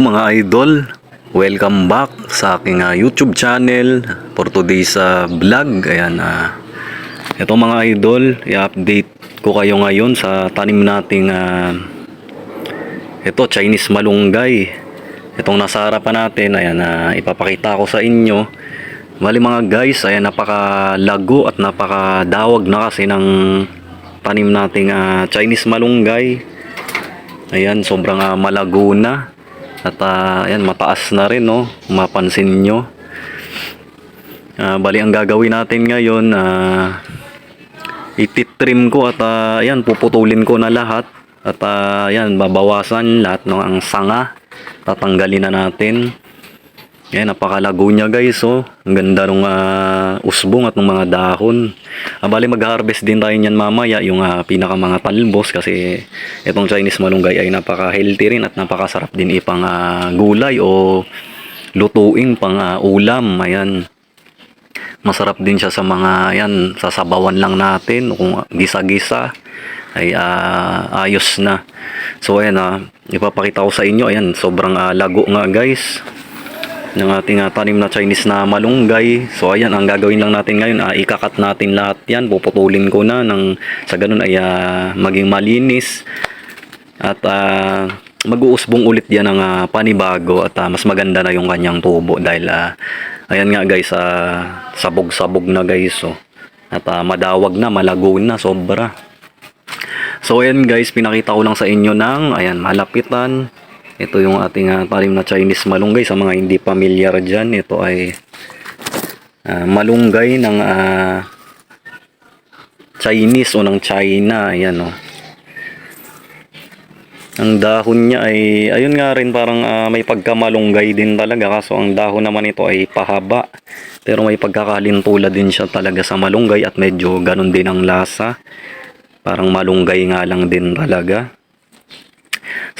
Mga idol, welcome back sa aking ah, YouTube channel for today's ah, vlog. Ayan, ah, ito mga idol, i-update ko kayo ngayon sa tanim nating ah, ito, Chinese malunggay. Itong nasa harapan natin, ayan, ah, ipapakita ko sa inyo. Bali mga guys, ayan, napakalago at napakadawag na kasi ng tanim nating ah, Chinese malunggay. Ayan, sobrang ah, malago na. At ah, ayan, mataas na rin, no? Mapansin nyo. Ah, bali, ang gagawin natin ngayon, ah, ititrim ko at ah, ayan, puputulin ko na lahat. At ah, ayan, babawasan lahat ng ang sanga. Tatanggalin na natin. Ayan, napakalago niya guys, oh. Ang ganda ng usbong at ng mga dahon. Ah, bali, mag-harvest din tayo niyan mamaya, yung ah, pinaka mga talbos kasi itong Chinese malunggay ay napaka-healthy rin at napakasarap din ipang ah, gulay o lutuing pang ah, ulam. Ayan. Masarap din siya sa mga, ayan, sasabawan lang natin kung gisa-gisa ay ah, ayos na. So ayan, ah, ipapakita ko sa inyo, ayan, sobrang ah, lago nga guys ng ating ah, tanim na Chinese na malunggay. So ayan, ang gagawin lang natin ngayon, ah, ikakat natin lahat yan. Puputulin ko na ng sa ganun ay ah, maging malinis. At ah, mag-uusbong ulit yan ng ah, panibago at ah, mas maganda na yung kanyang tubo dahil ah, ayan nga guys, ah, sabog-sabog na guys. Oh. At ah, madawag na, malago na, sobra. So ayan guys, pinakita ko lang sa inyo ng ayan, malapitan. Ito yung ating uh, talim na Chinese malunggay sa mga hindi pamilyar dyan. Ito ay ah, malunggay ng ah, Chinese o ng China. Ayan o. Ang dahon niya ay, ayun nga rin parang ah, may pagkamalunggay din talaga. Kaso ang dahon naman ito ay pahaba. Pero may pagkakalintula din siya talaga sa malunggay at medyo ganun din ang lasa. Parang malunggay nga lang din talaga.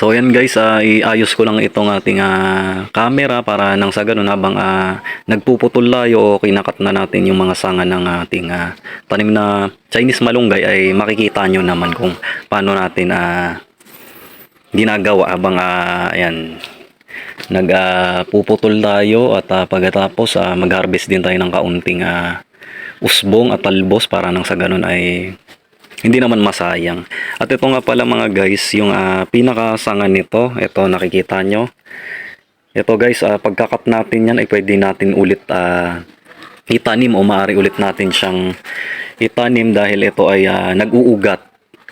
So ayan guys, ah, iayos ko lang itong ating ah, camera para nang sa ganun habang ah, nagpuputol tayo o kinakat na natin yung mga sanga ng ating ah, tanim na Chinese malunggay ay makikita nyo naman kung paano natin ah, ginagawa habang ah, ayan, nagpuputol tayo at ah, pagkatapos ah, mag-harvest din tayo ng kaunting ah, usbong at talbos para nang sa ganun ay hindi naman masayang. At ito nga pala mga guys, yung ah, pinakasanga nito, ito nakikita nyo. Ito guys, ah, pagkakat natin yan ay pwede natin ulit ah, itanim o maaari ulit natin siyang itanim dahil ito ay ah, nag-uugat.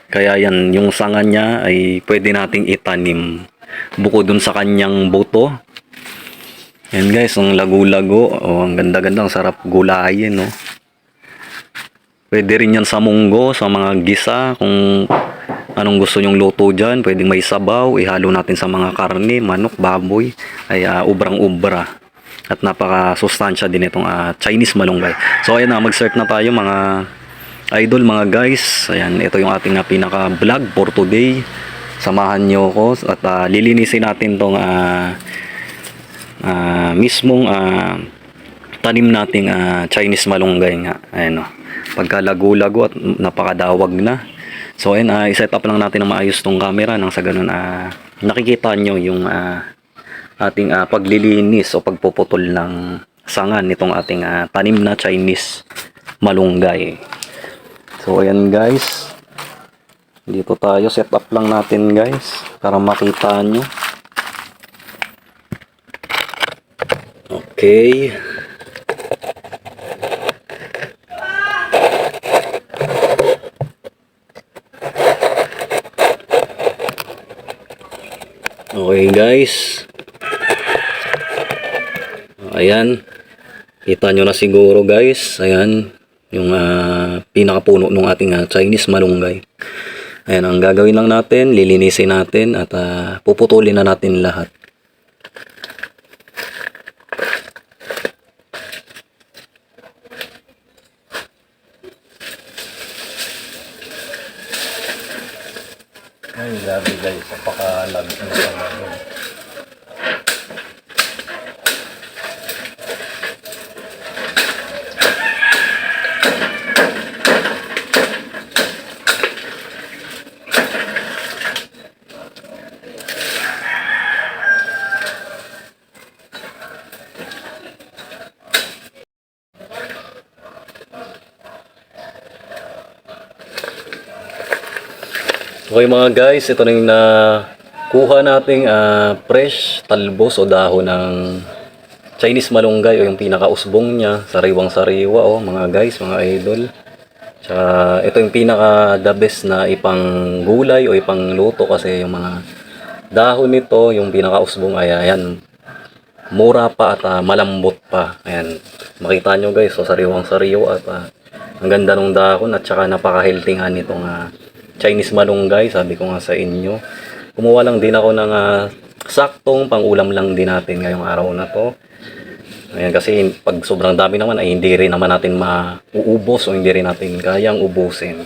Kaya yan, yung sanga niya ay pwede nating itanim. Bukod dun sa kanyang buto. Yan guys, ang lago-lago. Oh, ang ganda-ganda, ang sarap gulayin, no. Pwede rin yan sa munggo, sa mga gisa, kung anong gusto nyong luto dyan. Pwedeng may sabaw, ihalo natin sa mga karne, manok, baboy, ay ah, ubrang-ubra. At napaka-sustansya din itong ah, Chinese malunggay. So ayan na, mag-start na tayo mga idol, mga guys. Ayan, ito yung ating ah, pinaka-vlog for today. Samahan nyo ko at ah, lilinisin natin tong ah, ah, mismong ah, tanim nating ah, Chinese malunggay nga. Ayan o. Pagkalago-lago at napakadawag na. So ayun, ah, i-set up lang natin ng maayos tong camera nang sa ganun ah, nakikita nyo yung ah, ating ah, paglilinis o pagpuputol ng sangan nitong ating ah, tanim na Chinese malunggay. So ayan guys. Dito tayo, set up lang natin guys para makita nyo. Okay. Okay guys. Ayan. Kita nyo na siguro guys. Ayan. Yung ah, pinakapuno ng ating ah, Chinese malunggay. Ayan. Ang gagawin lang natin. Lilinisin natin. At ah, puputulin na natin lahat. Ay, grabe guys. Napakalamig ng panahon. Okay mga guys, ito na yung nakuha nating ah, fresh talbos o dahon ng Chinese malunggay o yung pinakausbong niya, sariwang sariwa oh mga guys, mga idol. Tsaka ito yung pinaka the best na ipang gulay o ipang luto kasi yung mga dahon nito, yung pinakausbong ay ayan, mura pa at ah, malambot pa. Ayan, makita nyo guys, so sariwang sariwa at ah, ang ganda ng dahon at saka napaka-healthy nga nitong ah, Chinese malunggay, sabi ko nga sa inyo. Kumuha lang din ako ng ah, saktong pang-ulam lang din natin ngayong araw na to. Ayan, kasi pag sobrang dami naman ay hindi rin naman natin mauubos o hindi rin natin kayang ubusin.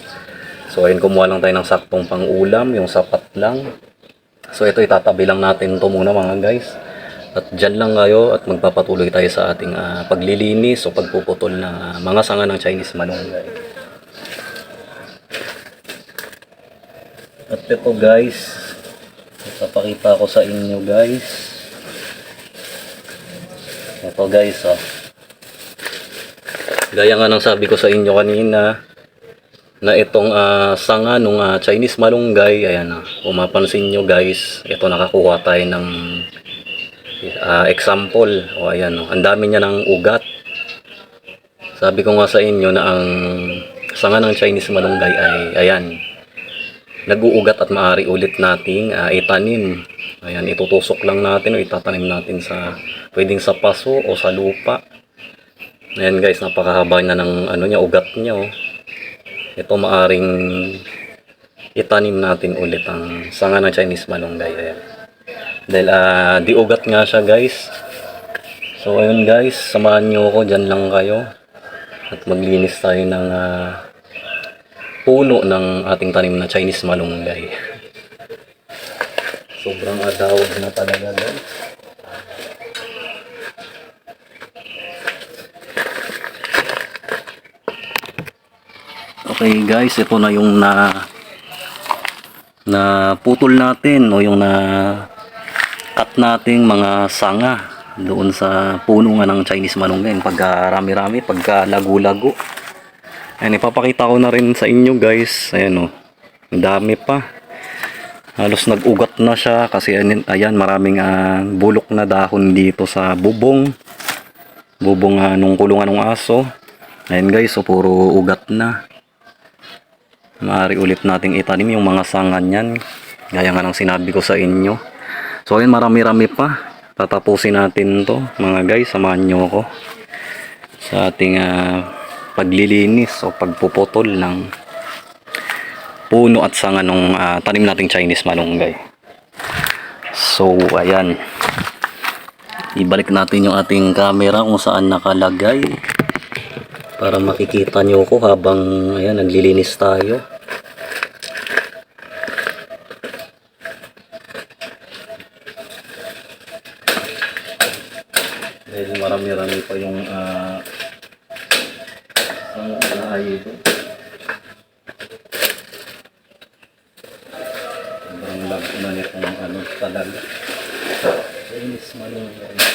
So ayun, kumuha lang tayo ng saktong pang-ulam, yung sapat lang. So ito itatabi lang natin to muna mga guys. At dyan lang kayo at magpapatuloy tayo sa ating ah, paglilinis o pagpuputol ng ah, mga sanga ng Chinese malunggay. At ito guys, ipapakita ko sa inyo guys. Ito guys oh. Gaya nga ng sabi ko sa inyo kanina, na itong ah, sanga nung ah, Chinese malunggay, ayan ah, kung mapansin nyo guys, ito nakakuha tayo ng ah, example, o ayan oh, ang dami niya ng ugat. Sabi ko nga sa inyo na ang sanga ng Chinese malunggay ay, ayan, nag-uugat at maaari ulit nating ah, itanim. Ayan, itutusok lang natin o itatanim natin sa pwedeng sa paso o sa lupa. Ayan guys, napakahaba na ng ano niya, ugat niya oh. Ito maaring itanim natin ulit ang sanga ng Chinese malunggay. Ayan. Dahil ah, di ugat nga siya guys. So ayun guys, samahan niyo ako, dyan lang kayo. At maglinis tayo ng ah, puno ng ating tanim na Chinese malunggay. Sobrang adawad na talaga guys. Okay guys, ito na yung na na putol natin o yung na cut nating mga sanga doon sa puno nga ng Chinese malunggay pagka rami-rami, pagka lagu-lago. Ayan, ipapakita ko na rin sa inyo guys. Ayan o, ang dami pa. Halos nag-ugat na siya kasi ayan, ayan maraming ah, bulok na dahon dito sa bubong. Bubong ah, nung kulungan ng aso. Ayan guys, so puro ugat na. Maaari ulit nating itanim yung mga sanga niyan. Gaya nga ng sinabi ko sa inyo. So ayun, marami-rami pa. Tatapusin natin to mga guys. Samahan nyo ako sa ating ah, paglilinis o pagpuputol ng puno at sanga ng ah, tanim nating Chinese malunggay. So ayan. Ibalik natin yung ating camera kung saan nakalagay para makikita nyo ko habang ayan, naglilinis tayo. Dahil marami-rami pa yung uh, ang naayo ito. Sobrang lag na nitong ano talaga. Inis. Ang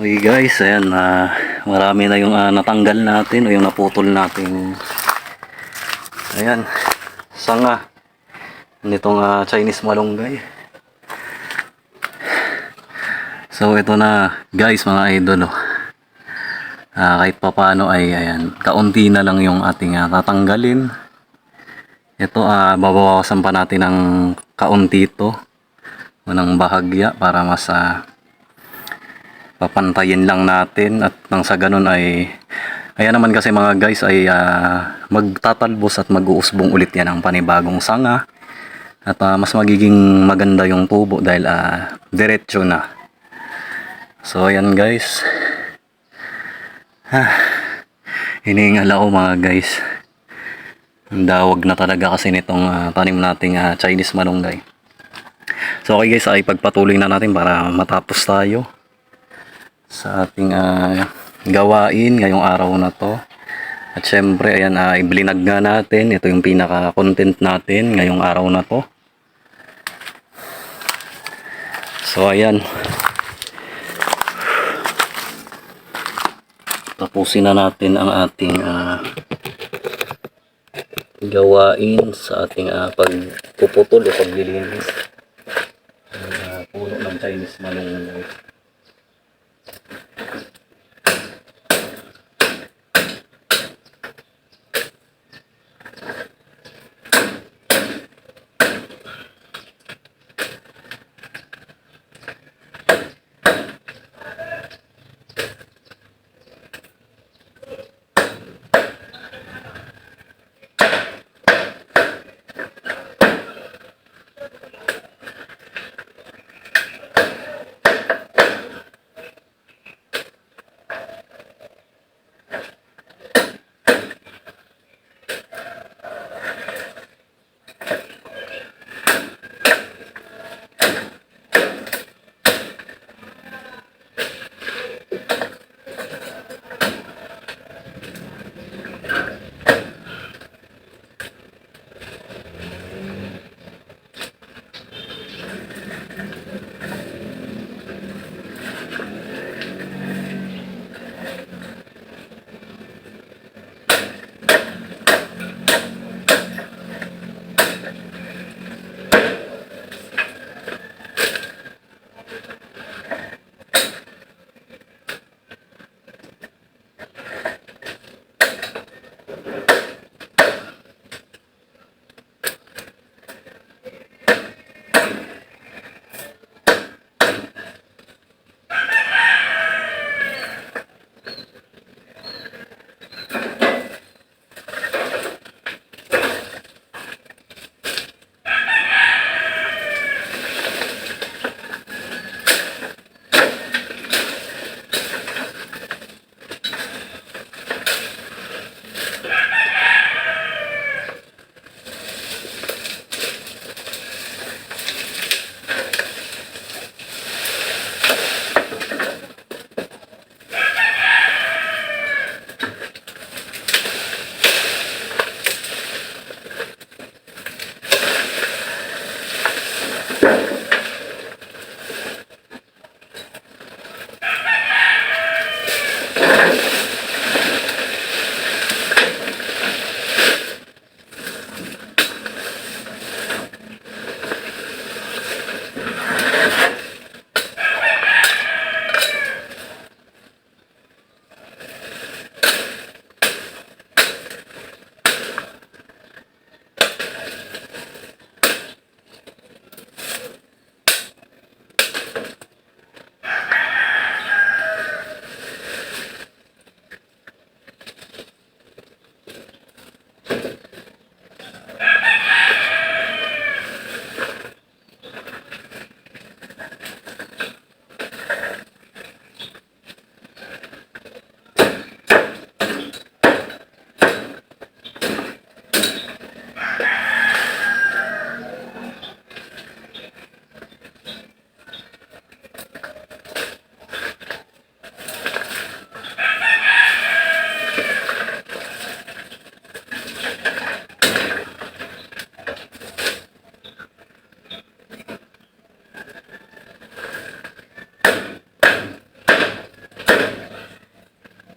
Okay guys, ayan, ah, marami na yung ah, natanggal natin o yung naputol natin. Ayan, sanga nitong ah, Chinese malunggay. So ito na guys mga idol oh. Ah, kahit pa paano ay ayan, kaunti na lang yung ating ah, tatanggalin. Ito ah babawasan pa natin ng kaunti ito. Unang bahagya para mas ah, papantayin lang natin at nang sa ganun ay kaya naman kasi mga guys ay ah, magtatalbos at mag-uusbong ulit yan ng panibagong sanga. At ah, mas magiging maganda yung tubo dahil ah, diretso na. So ayan guys. Ah, hinihingal ako mga guys. Ang dawag na talaga kasi nitong ah, tanim nating ah, Chinese malunggay. So okay guys ay pagpatuloy na natin para matapos tayo sa ating ah, gawain ngayong araw na to. At syempre, ayan, uh, iblinag nga natin. Ito yung pinaka-content natin ngayong araw na to. So, ayan. Tapusin na natin ang ating ah, gawain sa ating ah, pagpuputol o paglilinis ah, puno ng Chinese malunggay.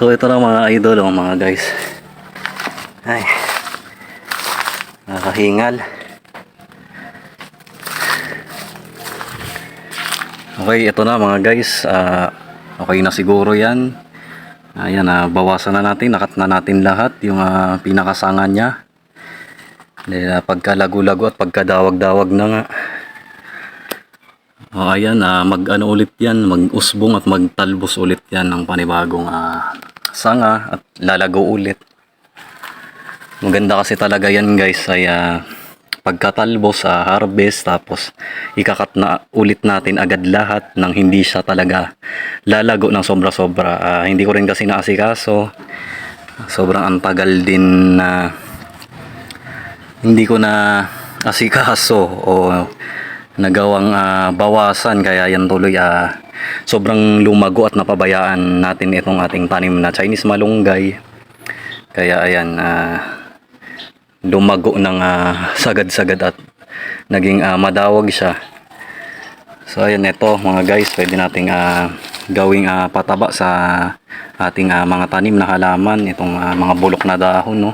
So ito na mga idol, oh, mga guys. Ay. Nakahingal. Okay, ito na mga guys. Ah, okay na siguro yan. Ayan, ah, bawasan na natin. Nakat na natin lahat yung ah, pinakasanga niya. Dahil ah, pagkalago-lago at pagkadawag-dawag na nga. O ayan, ah, mag-ano ulit yan, mag-usbong at magtalbos ulit yan ng panibagong ah, sanga at lalago ulit. Maganda kasi talaga yan guys ay ah, pagkatalbos sa harvest tapos ikakat na ulit natin agad lahat nang hindi siya talaga lalago ng sobra-sobra. Ah, hindi ko rin kasi naasikaso. Sobrang antagal din na hindi ko na asikaso o nagawang ah, bawasan kaya yan tuloy ah, sobrang lumago at napabayaan natin itong ating tanim na Chinese malunggay. Kaya ayan ah, lumago ng ah, sagad-sagad at naging ah, madawag siya. So ayan ito mga guys pwede nating ah, gawing ah, pataba sa ating ah, mga tanim na halaman itong ah, mga bulok na dahon no?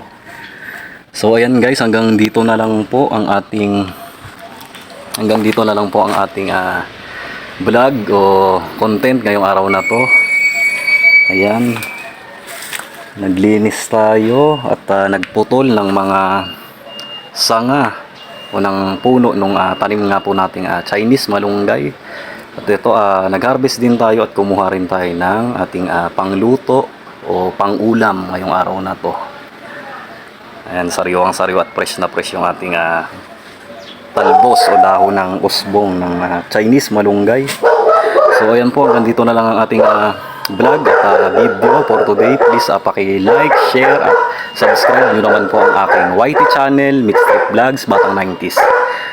So ayan guys, hanggang dito na lang po ang ating hanggang dito na lang po ang ating ah, vlog o content ngayong araw na to. Ayan. Naglinis tayo at ah, nagputol ng mga sanga o ng puno nung ah, tanim nga po nating ah, Chinese malunggay. At ito, ah, nag-harvest din tayo at kumuha rin tayo ng ating ah, pangluto o pangulam ngayong araw na to. Ayan, sariwang sariwa at fresh na fresh yung ating ah, talbos o dahon ng usbong ng ah, Chinese malunggay. So ayan po, hanggang dito na lang ang ating ah, vlog at ah, video for today. Please uh, paki-like, share at subscribe nyo naman po ang aking YT channel, Mixtape Vlogs, Batang 90s.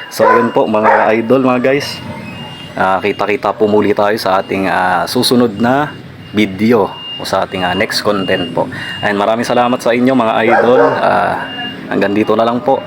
So ayun po mga idol mga guys. Ah, kita-kita po muli tayo sa ating ah, susunod na video o sa ating ah, next content po. Ayun, maraming salamat sa inyo mga idol. Ah, hanggang dito na lang po.